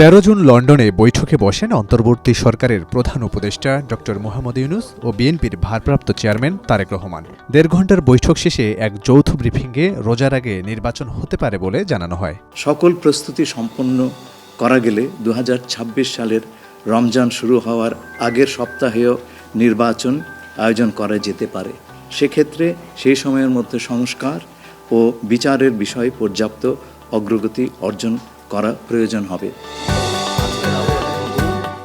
তেরো জুন লন্ডনে বৈঠকে বসেন অন্তর্বর্তী সরকারের প্রধান উপদেষ্টা ড মোহাম্মদ ইউনুস ও বিএনপির ভারপ্রাপ্ত চেয়ারম্যান তারেক রহমান। দেড় ঘণ্টার বৈঠক শেষে এক যৌথ ব্রিফিংয়ে রোজার আগে নির্বাচন হতে পারে বলে জানানো হয়। সকল প্রস্তুতি সম্পন্ন করা গেলে দু হাজার ছাব্বিশ সালের রমজান শুরু হওয়ার আগের সপ্তাহেও নির্বাচন আয়োজন করা যেতে পারে। সেক্ষেত্রে সেই সময়ের মধ্যে সংস্কার ও বিচারের বিষয়ে পর্যাপ্ত অগ্রগতি অর্জন করা প্রয়োজন হবে।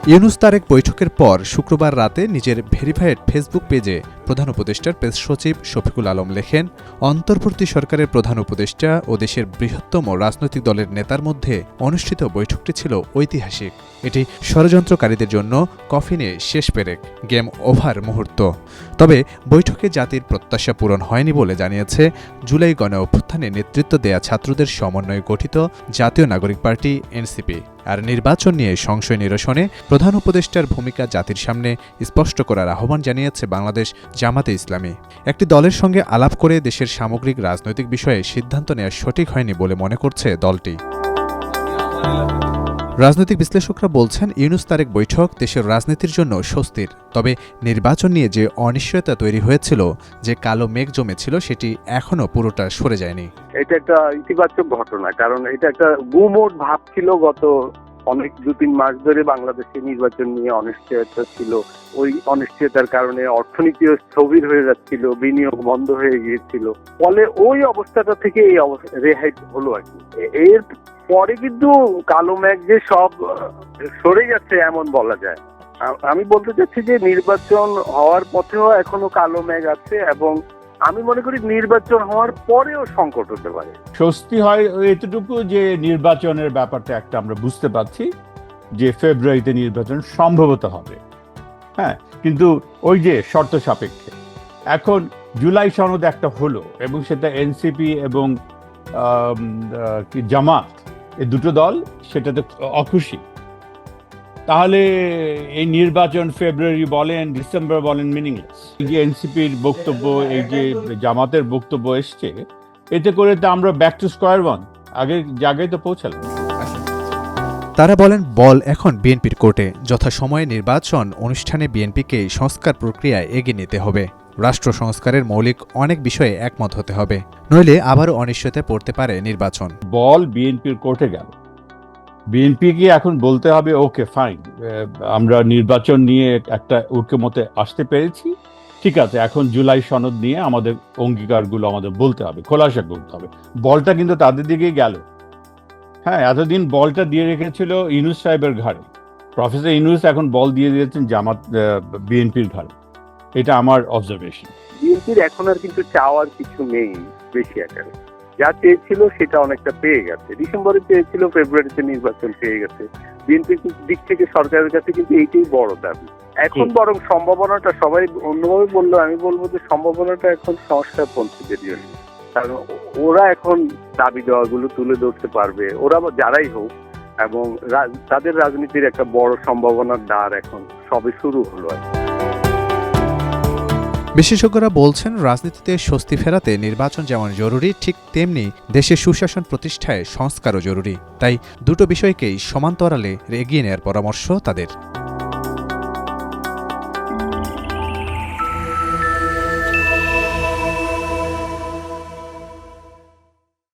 ইউনুস তারেক বৈঠকের পর শুক্রবার রাতে নিজের ভেরিফাইড ফেসবুক পেজে প্রধান উপদেষ্টার প্রেস সচিব শফিকুল আলম লেখেন, অন্তর্বর্তী সরকারের প্রধান উপদেষ্টা ও দেশের বৃহত্তম রাজনৈতিক দলের নেতার মধ্যে অনুষ্ঠিত বৈঠকটি ছিল ঐতিহাসিক। এটি ষড়যন্ত্রকারীদের জন্য কফিনে শেষ পেরেক, গেম ওভার মুহূর্ত। তবে বৈঠকে জাতির প্রত্যাশা পূরণ হয়নি বলে জানিয়েছে জুলাই গণ অভ্যুত্থানে নেতৃত্ব দেয়া ছাত্রদের সমন্বয়ে গঠিত জাতীয় নাগরিক পার্টি, এনসিপি। আর নির্বাচন নিয়ে সংশয় নিরসনে প্রধান উপদেষ্টার ভূমিকা জাতির সামনে স্পষ্ট করার আহ্বান জানিয়েছে বাংলাদেশ জামাতে ইসলামী। একটি দলের সঙ্গে আলাপ করে দেশের সামগ্রিক রাজনৈতিক বিষয়ে সিদ্ধান্ত নেওয়া সঠিক হয়নি বলে মনে করছে দলটি। রাজনৈতিক বিশ্লেষকরা বলছেন, ইউনুস তারেক বৈঠক দেশের রাজনীতির জন্য স্বস্তির। তবে নির্বাচন নিয়ে যে অনিশ্চয়তা তৈরি হয়েছিল, যে কালো মেঘ জমেছিল, সেটি এখনও পুরোটা সরে যায়নি। এটা একটা ইতিবাচক ঘটনা, কারণ এটা একটা গুমোট ভাব ছিল গত অনেক দু তিন মাস ধরে বাংলাদেশে নির্বাচন নিয়ে অনিশ্চয়তা ছিল। ওই অনিশ্চয়তার কারণে অর্থনীতিও স্থবির হয়ে যাচ্ছিল, বিনিয়োগ বন্ধ হয়ে গিয়েছিল। ফলে ওই অবস্থাটা থেকে এই রেহাই হলো আর কি। এর পরে কিন্তু কালো মেঘ যে সব সরে গেছে এমন বলা যায়। আমি বলতে চাচ্ছি যে নির্বাচন হওয়ার পথেও এখনও কালো মেঘ আছে এবং আমি মনে করি নির্বাচন হওয়ার পরেও সংকট হতে পারে। স্বস্তি হয় এতটুকু যে নির্বাচনের ব্যাপারটা একটা আমরা বুঝতে পারছি যে ফেব্রুয়ারিতে নির্বাচন সম্ভবত হবে। হ্যাঁ কিন্তু ওই যে শর্ত সাপেক্ষে। এখন জুলাই সনদ একটা হলো এবং সেটা এনসিপি এবং জামাত, এ দুটো দল সেটাতে অখুশি। তাহলে এই নির্বাচন ফেব্রুয়ারি বলেন ডিসেম্বর বলেন মিনিংলেস এই যে এনসিপির বক্তব্য এই যে জামাতের বক্তব্য এসছে এতে করে তো আমরা ব্যাক টু স্কোয়ার ওয়ান আগে জায়গায় তো পৌঁছালাম। তারা বলেন বল এখন বিএনপির কোর্টে যথাসময়ে নির্বাচন অনুষ্ঠানে বিএনপিকে সংস্কার প্রক্রিয়ায় এগিয়ে নিতে হবে। রাষ্ট্র সংস্কারের মৌলিক অনেক বিষয়ে একমত হতে হবে। নইলে আবারও অনিশ্চয়তায় পড়তে পারে নির্বাচন। বল বিএনপির কোর্টে গেল। বিএনপিকে এখন বলতে হবে ওকে ফাইন আমরা নির্বাচন নিয়ে একটা ঐক্যমতে আসতে পেরেছি। ঠিক আছে, এখন জুলাই সনদ নিয়ে আমাদের অঙ্গীকারগুলো আমাদের বলতে হবে, খোলাসা করতে হবে। বলটা কিন্তু তাদের দিকেই গেল। হ্যাঁ এতদিন বলটা দিয়ে রেখেছিল ইনুস সাহেবের ঘাড়ে। প্রফেসর ইনুস এখন বল দিয়ে দিয়েছেন জামাত বিএনপির ঘাড়ে। এটা আমার অবজারভেশন বিএনপির এখন আর কিন্তু চাওয়ার কিছু নেই বেশি আকারে। যা চেয়েছিল সেটা অনেকটা পেয়ে গেছে। ডিসেম্বরে পেয়েছিল ফেব্রুয়ারিতে নির্বাচন পেয়ে গেছে। বিএনপির দিক থেকে সরকারের কাছে কিন্তু এইটাই বড় দাবি। এখন বরং সম্ভাবনাটা সবাই অন্যভাবে বলল আমি বলব যে সম্ভাবনাটা এখন সংস্কার পন্থীদের জন্য। কারণ ওরা এখন দাবি দেওয়াগুলো তুলে ধরতে পারবে। ওরা যারাই হোক এবং তাদের রাজনীতির একটা বড় সম্ভাবনার দ্বার এখন সবে শুরু হলো আর কি। বিশেষজ্ঞরা বলছেন, রাজনীতিতে স্বস্তি ফেরাতে নির্বাচন যেমন জরুরি, ঠিক তেমনি দেশের সুশাসন প্রতিষ্ঠায় সংস্কারও জরুরি। তাই দুটো বিষয়কেই সমান্তরালে এগিয়ে নেওয়ার পরামর্শ তাদের।